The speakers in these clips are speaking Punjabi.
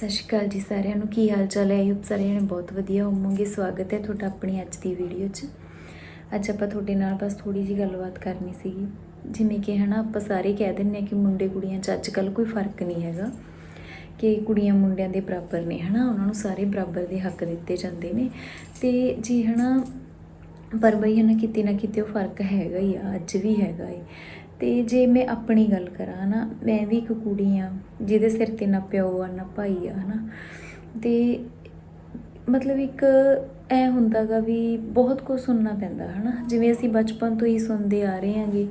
ਸਤਿ ਸ਼੍ਰੀ ਅਕਾਲ ਜੀ ਸਾਰਿਆਂ ਨੂੰ, ਕੀ ਹਾਲ ਚਾਲ ਹੈ? ਆਯੂਬ ਸਾਰਿਆਂ ਨੇ ਬਹੁਤ ਵਧੀਆ ਹੋਵੋਗੇ। ਸਵਾਗਤ ਹੈ ਤੁਹਾਡਾ ਆਪਣੀ ਅੱਜ ਦੀ ਵੀਡੀਓ 'ਚ। ਅੱਜ ਆਪਾਂ ਤੁਹਾਡੇ ਨਾਲ ਬਸ ਥੋੜੀ ਜੀ ਗੱਲਬਾਤ ਕਰਨੀ ਸੀਗੀ। ਜਿਵੇਂ ਕਿ ਹਨਾ, ਆਪਾਂ ਸਾਰੇ ਕਹਿ ਦਿੰਦੇ ਆ ਕਿ ਮੁੰਡੇ ਕੁੜੀਆਂ 'ਚ ਅੱਜ ਕੱਲ ਕੋਈ ਫ਼ਰਕ ਨਹੀਂ ਹੈਗਾ। ਕਿ ਕੁੜੀਆਂ ਮੁੰਡਿਆਂ ਦੇ ਬਰਾਬਰ ਨੇ, ਹਨਾ? ਉਹਨਾਂ ਨੂੰ ਸਾਰੇ ਬਰਾਬਰ ਦੇ ਹੱਕ ਦਿੱਤੇ ਜਾਂਦੇ ਨੇ। ਤੇ ਜੀ ਹਨਾ, ਪਰ ਬਈ ਹਨਾ, ਕਿਤੇ ਨਾ ਕਿਤੇ ਉਹ ਫ਼ਰਕ ਹੈਗਾ ਹੀ ਆ, ਅੱਜ ਵੀ ਹੈਗਾ ਏ। ਤੇ ਜੇ ਮੈਂ ਆਪਣੀ ਗੱਲ ਕਰਾਂ ਨਾ, ਮੈਂ ਵੀ ਇੱਕ ਕੁੜੀ ਆ, ਜਿਹਦੇ ਸਿਰ ਤੇ ਨਾ ਪਿਓ ਆ, ਨਾ ਭਾਈ ਆ, ਹਨਾ। ਤੇ ਮਤਲਬ ਇੱਕ ਐ ਹੁੰਦਾਗਾ ਵੀ ਬਹੁਤ ਕੁਝ ਸੁਣਨਾ ਪੈਂਦਾ, ਹਨਾ। ਜਿਵੇਂ ਅਸੀਂ ਬਚਪਨ ਤੋਂ ਹੀ ਸੁਣਦੇ ਆ ਰਹੇ ਹਾਂਗੇ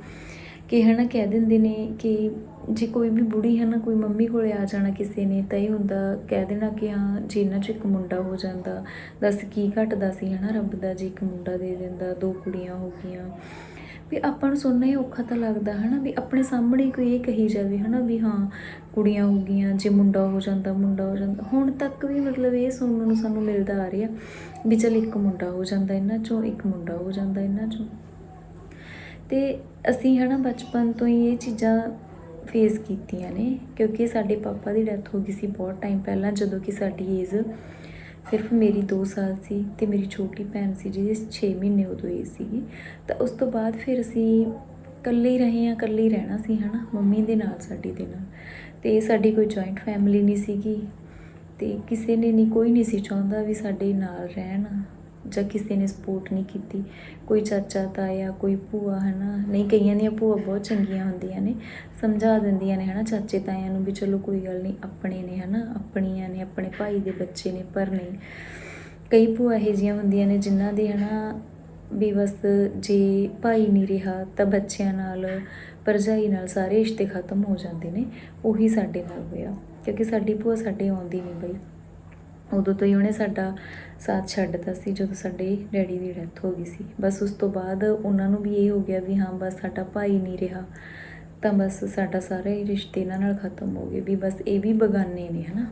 ਕਿ, ਹਨਾ, ਕਹਿ ਦਿੰਦੇ ਨੇ ਕਿ ਜੇ ਕੋਈ ਵੀ ਬੁੜੀ ਹੈ ਨਾ ਕੋਈ ਮੰਮੀ ਕੋਲੇ ਆ ਜਾਣਾ ਕਿਸੇ ਨੇ, ਤਾਂ ਇਹ ਹੁੰਦਾ, ਕਹਿ ਦੇਣਾ ਕਿ ਹਾਂ, ਜੇ ਇਹਨਾਂ 'ਚ ਇੱਕ ਮੁੰਡਾ ਹੋ ਜਾਂਦਾ, ਦੱਸ ਕੀ ਘਟਦਾ ਸੀ, ਹਨਾ, ਰੱਬ ਦਾ, ਜੇ ਇੱਕ ਮੁੰਡਾ ਦੇ ਦਿੰਦਾ, ਦੋ ਕੁੜੀਆਂ ਹੋ ਗਈਆਂ। ਵੀ ਆਪਾਂ ਨੂੰ ਸੁਣਨਾ ਹੀ ਔਖਾ ਤਾਂ ਲੱਗਦਾ, ਹਨਾ, ਵੀ ਆਪਣੇ ਸਾਹਮਣੇ ਕੋਈ ਇਹ ਕਹੀ ਜਾਵੇ, ਹਨਾ, ਵੀ ਹਾਂ, ਕੁੜੀਆਂ ਹੋ ਗਈਆਂ, ਜੇ ਮੁੰਡਾ ਹੋ ਜਾਂਦਾ, ਮੁੰਡਾ ਹੋ ਜਾਂਦਾ। ਹੁਣ ਤੱਕ ਵੀ ਮਤਲਬ ਇਹ ਸੁਣਨ ਨੂੰ ਸਾਨੂੰ ਮਿਲਦਾ ਆ ਰਿਹਾ ਵੀ ਚਲ ਇੱਕ ਮੁੰਡਾ ਹੋ ਜਾਂਦਾ ਇਹਨਾਂ ਚੋਂ, ਇੱਕ ਮੁੰਡਾ ਹੋ ਜਾਂਦਾ ਇਹਨਾਂ ਚੋਂ। ਤੇ ਅਸੀਂ, ਹਨਾ, ਬਚਪਨ ਤੋਂ ਹੀ ਇਹ ਚੀਜ਼ਾਂ ਫੇਸ ਕੀਤੀਆਂ ਨੇ, ਕਿਉਂਕਿ ਸਾਡੇ ਪਾਪਾ ਦੀ ਡੈਥ ਹੋ ਗਈ ਸੀ ਬਹੁਤ ਟਾਈਮ ਪਹਿਲਾਂ, ਜਦੋਂ ਕਿ ਸਾਡੀ ਏਜ ਸਿਰਫ ਮੇਰੀ 2 ਸਾਲ ਸੀ ਤੇ ਮੇਰੀ ਛੋਟੀ ਭੈਣ ਸੀ ਜਿਹਦੀ 6 ਮਹੀਨੇ ਉਦੋਂ ਹੀ ਸੀਗੀ। ਤਾਂ ਉਸ ਤੋਂ ਬਾਅਦ ਫਿਰ ਅਸੀਂ ਇਕੱਲੇ ਹੀ ਰਹੇ ਆ ਇਕੱਲੇ ਹੀ ਰਹਿਣਾ ਸੀ, ਹਨਾ, ਮੰਮੀ ਦੇ ਨਾਲ, ਸਾਡੀ ਦੇ ਨਾਲ। ਤੇ ਸਾਡੀ ਕੋਈ ਜੁਆਇੰਟ ਫੈਮਿਲੀ ਨਹੀਂ ਸੀਗੀ ਤੇ ਕਿਸੇ ਨੇ ਨਹੀਂ ਕੋਈ ਨਹੀਂ ਸੀ ਚਾਹੁੰਦਾ ਵੀ ਸਾਡੇ ਨਾਲ ਰਹਿਣ। ਜਾਂ ਕਿਸੇ ਨੇ ਸਪੋਰਟ ਨਹੀਂ ਕੀਤੀ, ਕੋਈ ਚਾਚਾ, ਤਾਇਆ, ਕੋਈ ਭੂਆ, ਹਨਾ? ਨਹੀਂ, ਕਈਆਂ ਦੀਆਂ ਭੂਆ ਬਹੁਤ ਚੰਗੀਆਂ ਹੁੰਦੀਆਂ ਨੇ, ਸਮਝਾ ਦਿੰਦੀਆਂ ਨੇ, ਹਨਾ, ਚਾਚੇ, ਤਾਇਆ ਨੂੰ ਵੀ ਚਲੋ ਕੋਈ ਗੱਲ ਨਹੀਂ, ਆਪਣੇ ਨੇ, ਹਨਾ? ਆਪਣੀਆਂ ਨੇ, ਆਪਣੇ ਭਾਈ ਦੇ ਬੱਚੇ ਨੇ, ਪਰ ਨਹੀਂ। ਕਈ ਭੂਆ ਇਹੋ ਜਿਹੀਆਂ ਹੁੰਦੀਆਂ ਨੇ ਜਿਨ੍ਹਾਂ ਦੇ, ਹਨਾ, ਵੀ ਬਸ ਜੇ ਭਾਈ ਨਹੀਂ ਰਿਹਾ ਤਾਂ ਬੱਚਿਆਂ ਨਾਲ, ਭਰਜਾਈ ਨਾਲ ਸਾਰੇ ਰਿਸ਼ਤੇ ਖਤਮ ਹੋ ਜਾਂਦੇ ਨੇ, ਉਹੀ ਸਾਡੇ ਨਾਲ ਹੋਇਆ। ਕਿਉਂਕਿ ਸਾਡੀ ਭੂਆ ਸਾਡੇ ਆਉਂਦੀ ਨਹੀਂ ਬਈ। ਉਦੋਂ ਤੋਂ ਹੀ ਉਹਨੇ ਸਾਡਾ ਸਾਥ ਛੱਡਤਾ ਸੀ, ਜਦੋਂ ਸਾਡੇ ਡੈਡੀ ਦੀ ਡੈਥ ਹੋ ਗਈ ਸੀ। ਬਸ ਉਸ ਤੋਂ ਬਾਅਦ ਉਹਨਾਂ ਨੂੰ ਵੀ ਇਹ ਹੋ ਗਿਆ ਵੀ ਹਾਂ, ਬਸ ਸਾਡਾ ਭਾਈ ਨਹੀਂ ਰਿਹਾ। ਤਾਂ ਬਸ ਸਾਡਾ ਸਾਰਾ ਹੀ ਰਿਸ਼ਤੇ ਇਹਨਾਂ ਨਾਲ ਖਤਮ ਹੋ ਗਏ ਵੀ ਬਸ ਇਹ ਵੀ ਬਗਾਨੇ ਨੇ, ਹਨਾ?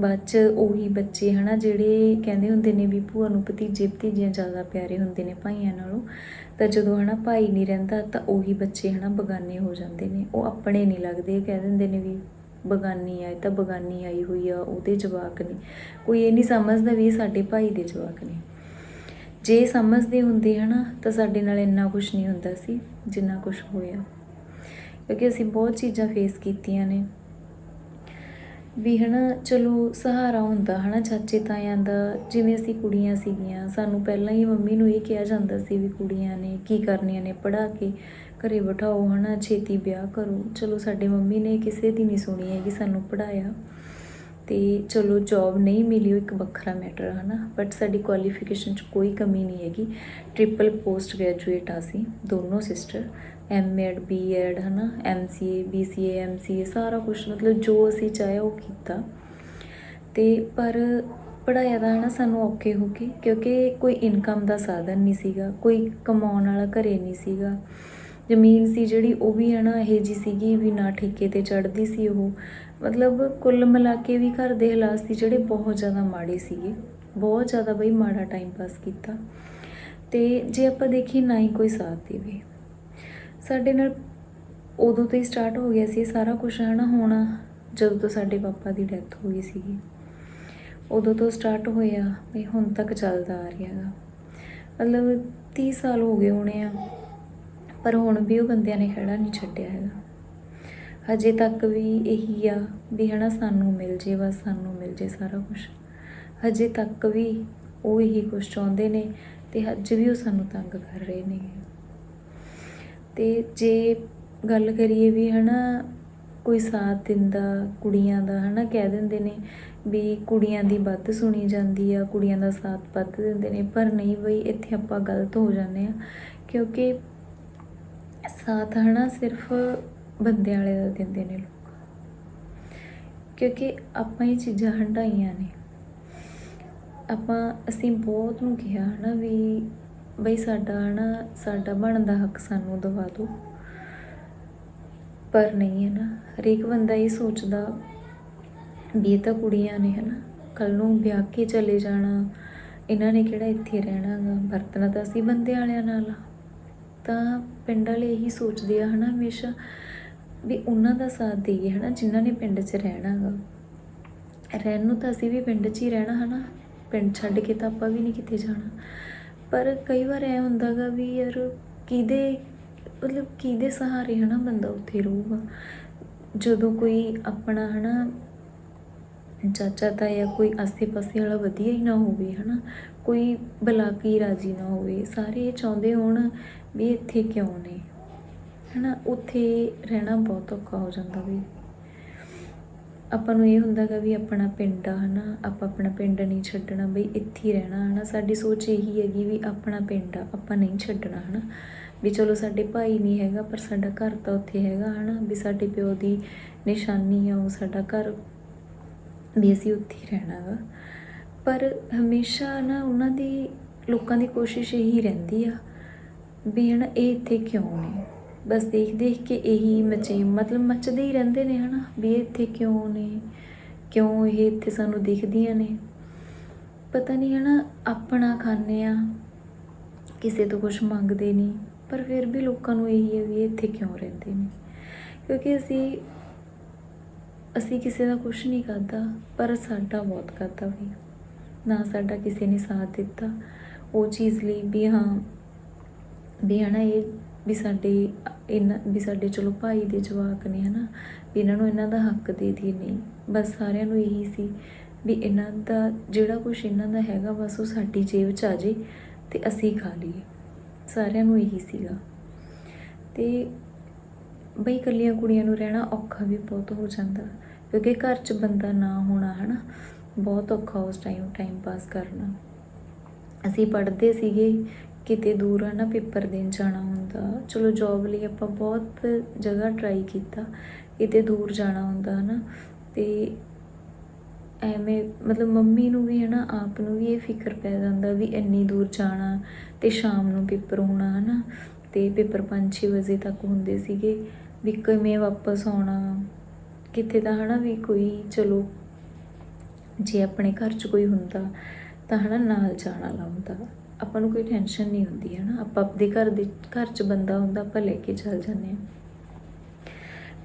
ਬਾਅਦ ਚ ਉਹੀ ਬੱਚੇ, ਹਨਾ, ਜਿਹੜੇ ਕਹਿੰਦੇ ਹੁੰਦੇ ਨੇ ਵੀ ਭੂਆ ਨੂੰ ਭਤੀਜੇ ਭਤੀਜੀਆਂ ਜ਼ਿਆਦਾ ਪਿਆਰੇ ਹੁੰਦੇ ਨੇ ਭਾਈਆਂ ਨਾਲੋਂ, ਤਾਂ ਜਦੋਂ, ਹਨਾ, ਭਾਈ ਨਹੀਂ ਰਹਿੰਦਾ ਤਾਂ ਉਹੀ ਬੱਚੇ, ਹਨਾ, ਬਗਾਨੇ ਹੋ ਜਾਂਦੇ ਨੇ। ਉਹ ਆਪਣੇ ਨਹੀਂ ਲੱਗਦੇ ਕਹਿ ਦਿੰਦੇ ਨੇ ਵੀ ਬਗਾਨੀ ਆਏ ਤਾਂ ਬਗਾਨੀ ਆਈ ਹੋਈ ਆ ਉਹਦੇ ਜਵਾਕ ਨੇ। ਕੋਈ ਇਹ ਨਹੀਂ ਸਮਝਦਾ ਵੀ ਇਹ ਸਾਡੇ ਭਾਈ ਦੇ ਜਵਾਕ ਨੇ। ਜੇ ਸਮਝਦੇ ਹੁੰਦੇ ਹਨਾ, ਤਾਂ ਸਾਡੇ ਨਾਲ ਇੰਨਾ ਕੁਝ ਨਹੀਂ ਹੁੰਦਾ ਸੀ, ਜਿੰਨਾ ਕੁਝ ਹੋਇਆ। ਕਿਉਂਕਿ ਅਸੀਂ ਬਹੁਤ ਚੀਜ਼ਾਂ ਫੇਸ ਕੀਤੀਆਂ ਨੇ। ਵੀ ਹਨਾ, ਚਲੋ ਸਹਾਰਾ ਹੁੰਦਾ ਹਨਾ, ਚਾਚੇ ਤਾਇਆਂ ਦਾ, ਜਿਵੇਂ ਅਸੀਂ ਕੁੜੀਆਂ ਸੀਗੀਆਂ, ਸਾਨੂੰ ਪਹਿਲਾਂ ਹੀ ਮੰਮੀ ਨੂੰ ਇਹ ਕਿਹਾ ਜਾਂਦਾ ਸੀ ਵੀ ਕੁੜੀਆਂ ਨੇ ਕੀ ਕਰਨੀਆਂ ਨੇ, ਪੜ੍ਹਾ ਕੇ ਘਰੇ ਬਿਠਾਓ ਹਨਾ, ਛੇਤੀ ਵਿਆਹ ਕਰੋ। ਚਲੋ ਸਾਡੇ ਮੰਮੀ ਨੇ ਕਿਸੇ ਦੀ ਨਹੀਂ ਸੁਣੀ ਹੈਗੀ ਸਾਨੂੰ ਪੜਾਇਆ ਤੇ ਚਲੋ ਜੌਬ ਨਹੀਂ ਮਿਲੀ ਉਹ ਇੱਕ ਵੱਖਰਾ ਮੈਟਰ ਹਨਾ ਬਟ ਸਾਡੀ ਕੁਆਲੀਫਿਕੇਸ਼ਨ 'ਚ ਕੋਈ ਕਮੀ ਨਹੀਂ ਹੈਗੀ। ਟ੍ਰਿਪਲ ਪੋਸਟ ਗ੍ਰੈਜੂਏਟ ਆ ਸੀ ਦੋਨੋਂ ਸਿਸਟਰ ਐਮਐਡ ਬੀਐਡ ਹਨਾ ਐਮਸੀਏ ਬੀਸੀਏ ਐਮਸੀਏ ਸਾਰਾ ਕੁਝ ਮਤਲਬ ਜੋ ਅਸੀਂ ਚਾਹਿਆ ਉਹ ਕੀਤਾ। ਤੇ ਪਰ ਪੜਾਇਆ ਦਾ ਹਨਾ ਸਾਨੂੰ ਔਖੇ ਹੋ ਕੇ ਕਿਉਂਕਿ ਕੋਈ ਇਨਕਮ ਦਾ ਸਾਧਨ ਨਹੀਂ ਸੀਗਾ, ਕੋਈ ਕਮਾਉਣ ਵਾਲਾ ਘਰੇ ਨਹੀਂ ਸੀਗਾ। ਜ਼ਮੀਨ ਸੀ ਜਿਹੜੀ, ਉਹ ਵੀ ਹਨਾ ਇਹ ਜੀ ਸੀਗੀ ਵੀ ਨਾ ਠੇਕੇ ਤੇ ਚੜਦੀ ਸੀ ਉਹ। ਮਤਲਬ ਕੁੱਲ ਮਿਲਾ ਕੇ ਵੀ ਘਰ ਦੇ ਹਾਲਾਤ ਸੀ ਜਿਹੜੇ ਬਹੁਤ ਜ਼ਿਆਦਾ ਮਾੜੇ ਸੀਗੇ। ਬਹੁਤ ਜ਼ਿਆਦਾ ਬਈ ਮਾੜਾ ਟਾਈਮ ਪਾਸ ਕੀਤਾ। ਤੇ ਜੇ ਆਪਾਂ ਦੇਖੀ ਨਾ ਹੀ ਕੋਈ ਸਾਥ ਦੇਵੇ। ਸਾਡੇ ਨਾਲ ਉਦੋਂ ਤੋਂ ਹੀ ਸਟਾਰਟ ਹੋ ਗਿਆ ਸੀ, ਇਹ ਸਾਰਾ ਕੁਝ ਹਨਾ ਹੋਣਾ, ਜਦੋਂ ਤੋਂ ਸਾਡੇ ਪਾਪਾ ਦੀ ਡੈਥ ਹੋ ਗਈ ਸੀਗੀ। ਉਦੋਂ ਤੋਂ ਸਟਾਰਟ ਹੋਇਆ ਵੀ ਹੁਣ ਤੱਕ ਚੱਲਦਾ ਆ ਰਿਹਾ ਗਾ। ਮਤਲਬ 30 ਸਾਲ ਹੋ ਗਏ ਹੋਣੇ ਆ, ਪਰ ਹੁਣ ਵੀ ਉਹ ਬੰਦਿਆਂ ਨੇ ਖੜਾ ਨਹੀਂ ਛੱਡਿਆ ਹੈਗਾ। ਹਜੇ ਤੱਕ ਵੀ ਇਹੀ ਆ ਵੀ ਹਨਾ ਸਾਨੂੰ ਮਿਲ ਜੇ, ਬਸ ਸਾਨੂੰ ਮਿਲ ਜੇ ਸਾਰਾ ਕੁਝ ਹਜੇ ਤੱਕ ਵੀ ਉਹ ਇਹੀ ਕੁਝ ਚਾਹੁੰਦੇ ਨੇ ਤੇ ਅੱਜ ਵੀ ਉਹ ਸਾਨੂੰ ਤੰਗ ਕਰ ਰਹੇ ਨੇ ਅਤੇ ਜੇ ਗੱਲ ਕਰੀਏ ਵੀ ਹੈ ਨਾ ਕੋਈ ਸਾਥ ਦਿੰਦਾ ਕੁੜੀਆਂ ਦਾ ਹੈ ਨਾ ਕਹਿ ਦਿੰਦੇ ਨੇ ਵੀ ਕੁੜੀਆਂ ਦੀ ਵੱਧ ਸੁਣੀ ਜਾਂਦੀ ਆ, ਕੁੜੀਆਂ ਦਾ ਸਾਥ ਵੱਧ ਦਿੰਦੇ ਨੇ, ਪਰ ਨਹੀਂ ਬਈ ਇੱਥੇ ਆਪਾਂ ਗਲਤ ਹੋ ਜਾਂਦੇ ਆ, ਕਿਉਂਕਿ ਸਾਥ ਹੈ ਨਾ ਸਿਰਫ ਬੰਦੇ ਵਾਲੇ ਦਾ ਦਿੰਦੇ ਨੇ ਲੋਕ। ਕਿਉਂਕਿ ਆਪਾਂ ਇਹ ਚੀਜ਼ਾਂ ਹੰਡਾਈਆਂ ਨੇ। ਆਪਾਂ, ਅਸੀਂ ਬਹੁਤ ਨੂੰ ਕਿਹਾ ਹਨਾ ਵੀ ਬਈ ਸਾਡਾ ਨਾ, ਸਾਡਾ ਬਣਦਾ ਹੱਕ ਸਾਨੂੰ ਦਵਾ ਦਿਓ ਪਰ ਨਹੀਂ ਹੈ ਨਾ, ਹਰੇਕ ਬੰਦਾ ਇਹ ਸੋਚਦਾ ਵੀ ਇਹ ਤਾਂ ਕੁੜੀਆਂ ਨੇ, ਹੈ ਨਾ। ਕੱਲ ਨੂੰ ਵਿਆਹ ਕੇ ਚਲੇ ਜਾਣਾ, ਇਹਨਾਂ ਨੇ ਕਿਹੜਾ ਇੱਥੇ ਰਹਿਣਾਗਾ ਵਰਤਣਾ ਤਾਂ ਅਸੀਂ ਬੰਦੇ ਵਾਲਿਆਂ ਨਾਲ। ਤਾਂ ਪਿੰਡ ਵਾਲੇ ਇਹੀ ਸੋਚਦੇ ਆ, ਹਨਾ ਹਮੇਸ਼ਾ, ਵੀ ਉਹਨਾਂ ਦਾ ਸਾਥ ਦੇਈਏ ਹਨਾ ਜਿਨ੍ਹਾਂ ਨੇ ਪਿੰਡ 'ਚ ਰਹਿਣਾਗਾ ਰਹਿਣ ਨੂੰ ਤਾਂ ਅਸੀਂ ਵੀ ਪਿੰਡ 'ਚ ਹੀ ਰਹਿਣਾ ਹਨਾ ਪਿੰਡ ਛੱਡ ਕੇ ਤਾਂ ਆਪਾਂ ਵੀ ਨਹੀਂ ਕਿਤੇ ਜਾਣਾ। ਪਰ ਕਈ ਵਾਰ ਐ ਹੁੰਦਾਗਾ ਵੀ ਯਾਰ ਕਿਹਦੇ, ਮਤਲਬ ਕਿਹਦੇ ਸਹਾਰੇ ਹਨਾ ਬੰਦਾ ਉੱਥੇ ਰਹੂਗਾ? ਜਦੋਂ ਕੋਈ ਆਪਣਾ ਹਨਾ ਚਾਚਾ ਤਾਂ ਜਾਂ ਕੋਈ ਆਸੇ-ਪਾਸੇ ਵਾਲਾ ਵਧੀਆ ਹੀ ਨਾ ਹੋਵੇ ਹਨਾ, ਕੋਈ ਬਲਾਕੀ ਰਾਜੀ ਨਾ ਹੋਵੇ, ਸਾਰੇ ਇਹ ਚਾਹੁੰਦੇ ਹੋਣ ਵੀ ਇੱਥੇ ਕਿਉਂ ਨੇ? ਹਨਾ, ਉੱਥੇ ਰਹਿਣਾ ਬਹੁਤ ਔਖਾ ਹੋ ਜਾਂਦਾ ਵੀ। ਆਪਾਂ ਨੂੰ ਇਹ ਹੁੰਦਾਗਾ ਵੀ ਆਪਣਾ ਪਿੰਡ ਆ, ਹਨਾ? ਆਪਾਂ ਆਪਣਾ ਪਿੰਡ ਨਹੀਂ ਛੱਡਣਾ, ਬਈ ਇੱਥੇ ਹੀ ਰਹਿਣਾ, ਹਨਾ? ਸਾਡੀ ਸੋਚ ਇਹੀ ਹੈਗੀ ਵੀ ਆਪਣਾ ਪਿੰਡ ਆ, ਆਪਾਂ ਨਹੀਂ ਛੱਡਣਾ, ਹਨਾ? ਵੀ ਚਲੋ ਸਾਡੇ ਭਾਈ ਨਹੀਂ ਹੈਗਾ, ਪਰ ਸਾਡਾ ਘਰ ਤਾਂ ਉੱਥੇ ਹੈਗਾ, ਹਨਾ? ਵੀ ਸਾਡੇ ਪਿਓ ਦੀ ਨਿਸ਼ਾਨੀ ਆ, ਉਹ ਸਾਡਾ ਘਰ ਵੀ ਅਸੀਂ ਉੱਥੇ ਹੀ ਰਹਿਣਾ ਗਾ। ਪਰ ਹਮੇਸ਼ਾ ਨਾ ਉਹਨਾਂ ਦੀ ਲੋਕਾਂ ਦੀ ਕੋਸ਼ਿਸ਼ ਇਹੀ ਰਹਿੰਦੀ ਆ ਵੀ, ਹਨਾ, ਇਹ ਇੱਥੇ ਕਿਉਂ ਨੇ? ਬਸ ਦੇਖ ਦੇਖ ਕੇ ਇਹੀ ਮਚੇ, ਮਤਲਬ ਮੱਚਦੇ ਹੀ ਰਹਿੰਦੇ ਨੇ ਹਨਾ, ਵੀ ਇਹ ਇੱਥੇ ਕਿਉਂ ਨੇ, ਕਿਉਂ ਇਹ ਇੱਥੇ ਸਾਨੂੰ ਦਿਖਦੀਆਂ ਨੇ। ਪਤਾ ਨਹੀਂ ਹਨਾ, ਆਪਣਾ ਖਾਂਦੇ ਆ, ਕਿਸੇ ਤੋਂ ਕੁਝ ਮੰਗਦੇ ਨਹੀਂ, ਪਰ ਫਿਰ ਵੀ ਲੋਕਾਂ ਨੂੰ ਇਹੀ ਹੈ ਵੀ ਇਹ ਇੱਥੇ ਕਿਉਂ ਰਹਿੰਦੇ ਨੇ। ਕਿਉਂਕਿ ਅਸੀਂ ਅਸੀਂ ਕਿਸੇ ਦਾ ਕੁਝ ਨਹੀਂ ਕਰਦਾ ਪਰ ਸਾਡਾ ਬਹੁਤ ਕਰਦਾ ਵੀ। ਨਾ ਸਾਡਾ ਕਿਸੇ ਨੇ ਸਾਥ ਦਿੱਤਾ। ਉਹ ਚੀਜ਼ ਲਈ ਵੀ ਹਾਂ, ਵੀ ਹਨਾ, ਇਹ ਵੀ ਸਾਡੇ, ਇਹਨਾਂ, ਵੀ ਸਾਡੇ ਚਲੋ ਭਾਈ ਦੇ ਜਵਾਕ ਨੇ ਹਨਾ, ਵੀ ਇਹਨਾਂ ਨੂੰ ਇਹਨਾਂ ਦਾ ਹੱਕ ਦੇ ਦੀ ਨਹੀਂ। ਬਸ ਸਾਰਿਆਂ ਨੂੰ ਇਹੀ ਸੀ ਵੀ ਇਹਨਾਂ ਦਾ ਜਿਹੜਾ ਕੁਝ ਇਹਨਾਂ ਦਾ ਹੈਗਾ, ਬਸ ਉਹ ਸਾਡੀ ਜੇਬ 'ਚ ਆ ਜੇ ਤੇ ਅਸੀਂ ਖਾ ਲਈਏ। ਸਾਰਿਆਂ ਨੂੰ ਇਹੀ ਸੀਗਾ। ਤੇ ਬਈ ਇਕੱਲੀਆਂ ਕੁੜੀਆਂ ਨੂੰ ਰਹਿਣਾ ਔਖਾ ਵੀ ਬਹੁਤ ਹੋ ਜਾਂਦਾ, ਕਿਉਂਕਿ ਘਰ 'ਚ ਬੰਦਾ ਨਾ ਹੋਣਾ ਹਨਾ, ਬਹੁਤ ਔਖਾ ਉਸ ਟਾਈਮ ਟਾਈਮ ਪਾਸ ਕਰਨਾ। ਅਸੀਂ ਪੜ੍ਹਦੇ ਸੀਗੇ ਕਿਤੇ ਦੂਰ ਹੈ ਨਾ ਪੇਪਰ ਦੇਣ ਜਾਣਾ ਹੁੰਦਾ। ਚਲੋ ਜੋਬ ਲਈ ਆਪਾਂ ਬਹੁਤ ਜਗ੍ਹਾ ਟਰਾਈ ਕੀਤਾ, ਕਿਤੇ ਦੂਰ ਜਾਣਾ ਹੁੰਦਾ ਹੈ ਨਾ ਤੇ ਐਵੇਂ ਮਤਲਬ ਮੰਮੀ ਨੂੰ ਵੀ ਹੈ ਨਾ ਆਪ ਨੂੰ ਵੀ ਇਹ ਫਿਕਰ ਪੈ ਜਾਂਦਾ ਵੀ ਇੰਨੀ ਦੂਰ ਜਾਣਾ ਤੇ ਸ਼ਾਮ ਨੂੰ ਪੇਪਰ ਹੋਣਾ ਨਾ ਤੇ ਪੇਪਰ 5-6 ਵਜੇ ਤੱਕ ਹੁੰਦੇ ਸੀਗੇ, ਵੀ ਕਿਵੇਂ ਵਾਪਸ ਆਉਣਾ। ਕਿਤੇ ਤਾਂ ਹਨਾ ਵੀ ਕੋਈ ਚਲੋ, ਜੇ ਆਪਣੇ ਘਰ 'ਚ ਕੋਈ ਹੁੰਦਾ ਤਾਂ ਹਨਾ ਨਾਲ ਜਾਣਾ ਲਾਉਂਦਾ ਆਪਾਂ ਨੂੰ ਕੋਈ ਟੈਨਸ਼ਨ ਨਹੀਂ ਹੁੰਦੀ ਹੈ ਨਾ ਆਪਾਂ ਆਪਦੇ ਘਰ ਦੇ, ਘਰ 'ਚ ਬੰਦਾ ਹੁੰਦਾ, ਆਪਾਂ ਲੈ ਕੇ ਚੱਲ ਜਾਂਦੇ ਹਾਂ।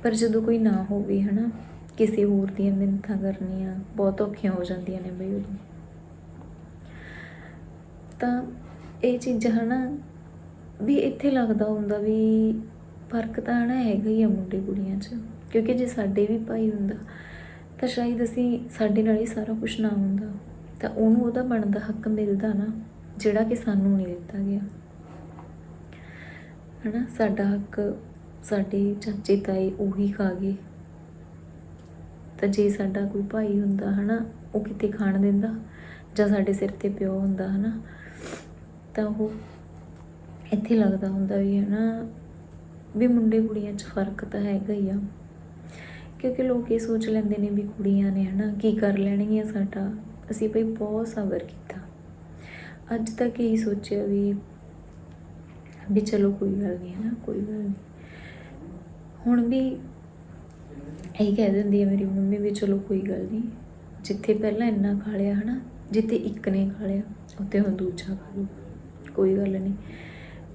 ਪਰ ਜਦੋਂ ਕੋਈ ਨਾ ਹੋਵੇ ਹੈ ਨਾ ਕਿਸੇ ਹੋਰ ਦੀਆਂ ਮਿੰਨਤਾਂ ਕਰਨੀਆਂ, ਬਹੁਤ ਔਖੀਆਂ ਹੋ ਜਾਂਦੀਆਂ ਨੇ ਬਈ ਉਦੋਂ। ਤਾਂ ਇਹ ਚੀਜ਼ਾਂ, ਹਨਾ? ਵੀ ਇੱਥੇ ਲੱਗਦਾ ਹੁੰਦਾ ਵੀ ਫ਼ਰਕ ਤਾਂ, ਹਨਾ, ਹੈਗਾ ਹੀ ਆ ਮੁੰਡੇ ਕੁੜੀਆਂ 'ਚ। ਕਿਉਂਕਿ ਜੇ ਸਾਡੇ ਵੀ ਭਾਈ ਹੁੰਦਾ, ਤਾਂ ਸ਼ਾਇਦ ਅਸੀਂ ਸਾਡੇ ਨਾਲ ਹੀ ਸਾਰਾ ਕੁਝ ਨਾ ਹੁੰਦਾ। ਤਾਂ ਉਹਨੂੰ ਉਹਦਾ ਬਣਦਾ ਹੱਕ ਮਿਲਦਾ ਨਾ। ਜਿਹੜਾ ਕਿ ਸਾਨੂੰ ਨਹੀਂ ਦਿੱਤਾ ਗਿਆ। ਹਨਾ? ਸਾਡਾ ਹੱਕ ਸਾਡੇ ਚਾਚੇ ਤਾਏ ਉਹੀ ਖਾ ਗਏ। ਤਾਂ ਜੇ ਸਾਡਾ ਕੋਈ ਭਾਈ ਹੁੰਦਾ, ਹਨਾ, ਉਹ ਕਿਤੇ ਖਾਣ ਦਿੰਦਾ ਜਾਂ ਸਾਡੇ ਸਿਰ ਤੇ ਪਿਓ ਹੁੰਦਾ, ਹਨਾ, ਤਾਂ ਉਹ ਇੱਥੇ ਲੱਗਦਾ ਹੁੰਦਾ ਵੀ, ਹਨਾ, ਵੀ ਮੁੰਡੇ ਕੁੜੀਆਂ 'ਚ ਫ਼ਰਕ ਤਾਂ ਹੈਗਾ ਹੀ ਆ। ਕਿਉਂਕਿ ਲੋਕ ਇਹ ਸੋਚ ਲੈਂਦੇ ਨੇ ਵੀ ਕੁੜੀਆਂ ਨੇ, ਹਨਾ, ਕੀ ਕਰ ਲੈਣਗੀਆਂ ਸਾਡਾ। ਅਸੀਂ ਭਈ ਬਹੁਤ ਸਬਰ ਕੀਤਾ। ਅੱਜ ਤੱਕ ਇਹੀ ਸੋਚਿਆ ਵੀ ਵੀ ਚਲੋ ਕੋਈ ਗੱਲ ਨਹੀਂ ਹੈ ਨਾ ਕੋਈ ਗੱਲ ਨਹੀਂ ਹੁਣ ਵੀ ਇਹ ਕਹਿ ਦਿੰਦੀ ਹੈ ਮੇਰੀ ਮੰਮੀ ਵੀ ਚਲੋ ਕੋਈ ਗੱਲ ਨਹੀਂ ਜਿੱਥੇ ਪਹਿਲਾਂ ਇੰਨਾ ਖਾ ਲਿਆ ਹਨਾ, ਜਿੱਥੇ ਇੱਕ ਨੇ ਖਾ ਲਿਆ ਉੱਥੇ ਹੁਣ ਦੂਜਾ ਖਾ ਲੂ ਕੋਈ ਗੱਲ ਨਹੀਂ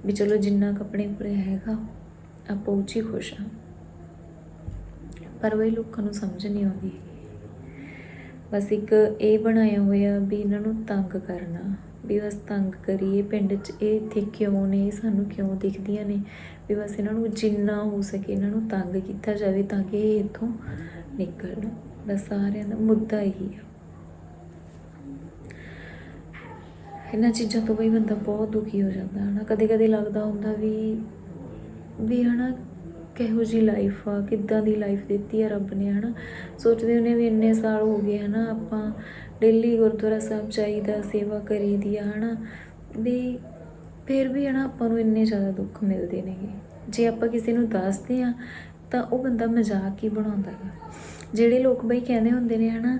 ਵੀ ਚਲੋ ਜਿੰਨਾ ਕੱਪੜੇ ਆਪਣੇ ਹੈਗਾ, ਆਪਾਂ ਉਹ 'ਚ ਹੀ ਖੁਸ਼ ਹਾਂ ਪਰ ਵਈ ਲੋਕਾਂ ਨੂੰ ਸਮਝ ਨਹੀਂ ਆਉਂਦੀ। ਬਸ ਇੱਕ ਇਹ ਬਣਾਇਆ ਹੋਇਆ ਵੀ ਇਹਨਾਂ ਨੂੰ ਤੰਗ ਕਰਨਾ। ਵੀ ਬਸ ਤੰਗ ਕਰੀਏ, ਪਿੰਡ 'ਚ ਇਹ ਇੱਥੇ ਕਿਉਂ ਨੇ, ਇਹ ਸਾਨੂੰ ਕਿਉਂ ਦਿਖਦੀਆਂ ਨੇ? ਵੀ ਬਸ ਇਹਨਾਂ ਨੂੰ ਜਿੰਨਾ ਹੋ ਸਕੇ ਇਹਨਾਂ ਨੂੰ ਤੰਗ ਕੀਤਾ ਜਾਵੇ ਤਾਂ ਕਿ ਇਹ ਇੱਥੋਂ ਨਿਕਲਣ। ਬਸ ਸਾਰਿਆਂ ਦਾ ਮੁੱਦਾ ਇਹੀ ਆ। ਇਹਨਾਂ ਚੀਜ਼ਾਂ ਤੋਂ ਬਈ ਬੰਦਾ ਬਹੁਤ ਦੁਖੀ ਹੋ ਜਾਂਦਾ ਹਨਾ ਕਦੇ ਕਦੇ ਲੱਗਦਾ ਹੁੰਦਾ ਵੀ ਵੀ ਹਨਾ, ਕਿਹੋ ਜੀ ਲਾਈਫ ਆ, ਕਿੱਦਾਂ ਦੀ ਲਾਈਫ ਦਿੱਤੀ ਆ ਰੱਬ ਨੇ, ਹਨਾ। ਸੋਚਦੇ ਹੁੰਦੇ ਵੀ ਇੰਨੇ ਸਾਲ ਹੋ ਗਏ, ਹਨਾ, ਆਪਾਂ ਡੇਲੀ ਗੁਰਦੁਆਰਾ ਸਾਹਿਬ ਜਾਈਦਾ, ਸੇਵਾ ਕਰੀਦੀ ਆ, ਹਨਾ? ਵੀ ਫਿਰ ਵੀ, ਹਨਾ, ਆਪਾਂ ਨੂੰ ਇੰਨੇ ਜ਼ਿਆਦਾ ਦੁੱਖ ਮਿਲਦੇ ਨੇਗੇ। ਜੇ ਆਪਾਂ ਕਿਸੇ ਨੂੰ ਦੱਸਦੇ ਆ, ਤਾਂ ਉਹ ਬੰਦਾ ਮਜ਼ਾਕ ਹੀ ਬਣਾਉਂਦਾ ਹੈ ਜਿਹੜੇ ਲੋਕ ਬਈ ਕਹਿੰਦੇ ਹੁੰਦੇ ਨੇ, ਹਨਾ,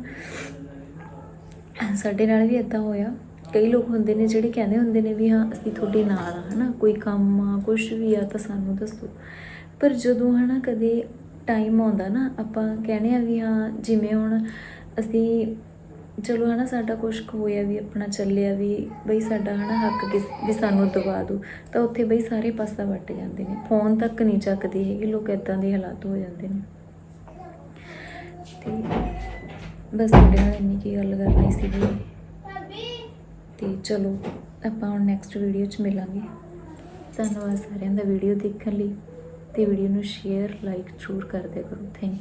ਸਾਡੇ ਨਾਲ ਵੀ ਇਦਾਂ ਹੋਇਆ। ਕਈ ਲੋਕ ਹੁੰਦੇ ਨੇ ਜਿਹੜੇ ਕਹਿੰਦੇ ਹੁੰਦੇ ਨੇ ਵੀ, ਹਾਂ, ਅਸੀਂ ਤੁਹਾਡੇ ਨਾਲ ਆ, ਹਨਾ, ਕੋਈ ਕੰਮ ਆ ਕੁਝ ਵੀ ਆ, ਤਾਂ ਸਾਨੂੰ ਦੱਸੋ। ਪਰ ਜਦੋਂ, ਹਨਾ, ਕਦੇ ਟਾਈਮ ਆਉਂਦਾ ਨਾ, ਆਪਾਂ ਕਹਿੰਦੇ ਆ ਵੀ, ਹਾਂ, ਜਿਵੇਂ ਹੁਣ ਅਸੀਂ ਚਲੋ ਹਨਾ, ਸਾਡਾ ਕੁਛ ਕੁ ਹੋਇਆ ਵੀ, ਆਪਣਾ ਚੱਲਿਆ ਵੀ, ਬਈ ਸਾਡਾ ਹਨਾ ਹੱਕ ਕਿਸ, ਵੀ ਸਾਨੂੰ ਦਵਾ ਦਿਓ ਤਾਂ ਉੱਥੇ ਬਈ ਸਾਰੇ ਪਾਸਾ ਵੱਟ ਜਾਂਦੇ ਨੇ। ਫੋਨ ਤੱਕ ਨਹੀਂ ਚੱਕਦੇ ਹੈਗੇ, ਲੋਕ ਇਦਾਂ ਦੇ ਹਾਲਾਤ ਹੋ ਜਾਂਦੇ ਨੇ। ਤੇ ਬਸ ਤੁਹਾਡੇ ਨਾਲ ਇੰਨੀ ਕੀ ਗੱਲ ਕਰਨੀ ਸੀਗੀ। ਤੇ ਚਲੋ, ਆਪਾਂ ਹੁਣ ਨੈਕਸਟ ਵੀਡੀਓ 'ਚ ਮਿਲਾਂਗੇ। ਧੰਨਵਾਦ ਸਾਰਿਆਂ ਦਾ ਵੀਡੀਓ ਦੇਖਣ ਲਈ। ਤੇ ਵੀਡੀਓ ਨੂੰ ਸ਼ੇਅਰ ਲਾਈਕ ਜ਼ਰੂਰ ਕਰਦੇ ਕਰੋ। Thank you